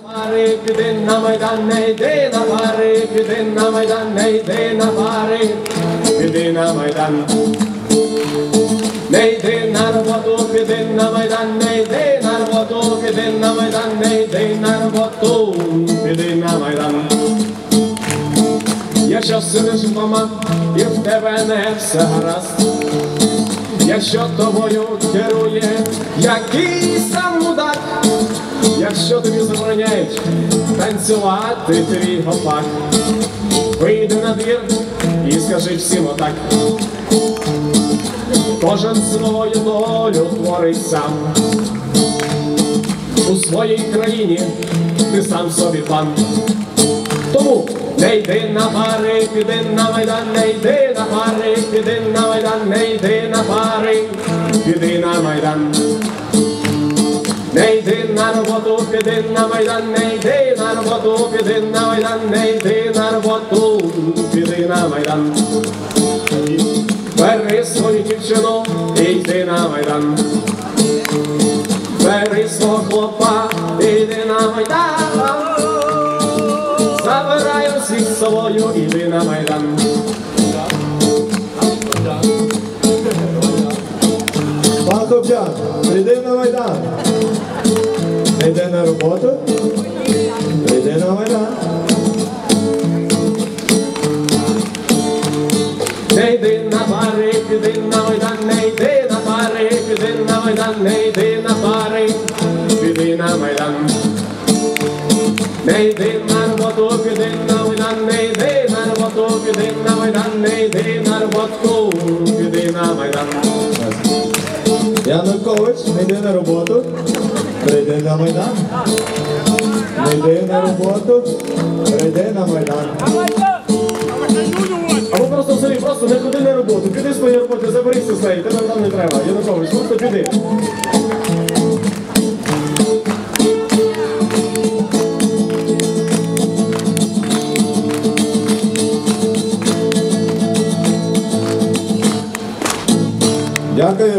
пари, піди на майдан, не йди на пари, піди на майдан, не йди на пари, піди на майдан. Не йди на роботу, піди на майдан, не йди на роботу, піди на майдан, не йди на роботу, піди на майдан. Якщо сидиш вдома і в тебе не все гаразд, якщо тобою керує якийсь сам якщо тобі забороняють танцювати твій гопак, вийди на двір і скажи всім отак. Кожен свою долю творить сам. У своїй країні ти сам собі пан. Тому не йди на пари, піди на майдан, не йди на пари, піди на майдан, не йди на пари, піди на майдан. Не йди на роботу, піди на майдан, не йди на роботу, піди на майдан, не йди на роботу, піди на майдан. Бери свою дівчину йди на майдан. Бери свого хлопа йди на майдан. Забирай усіх з собою, іди на майдан. Пан Хопчан, прийди на Майдан. Не йде на роботу. Прийди на Майдан. Не йди на пари, піди на майдан, не йди на пари, піди на майдан, не йди на Янукович, не йди на роботу. Прийди на майдан. Не йди на роботу. Прийди на майдан. Або просто собі, просто не ходи на роботу. Піди з твоєї роботи, заберися з неї, тебе там не треба. Янукович, ну просто піди. Дякую.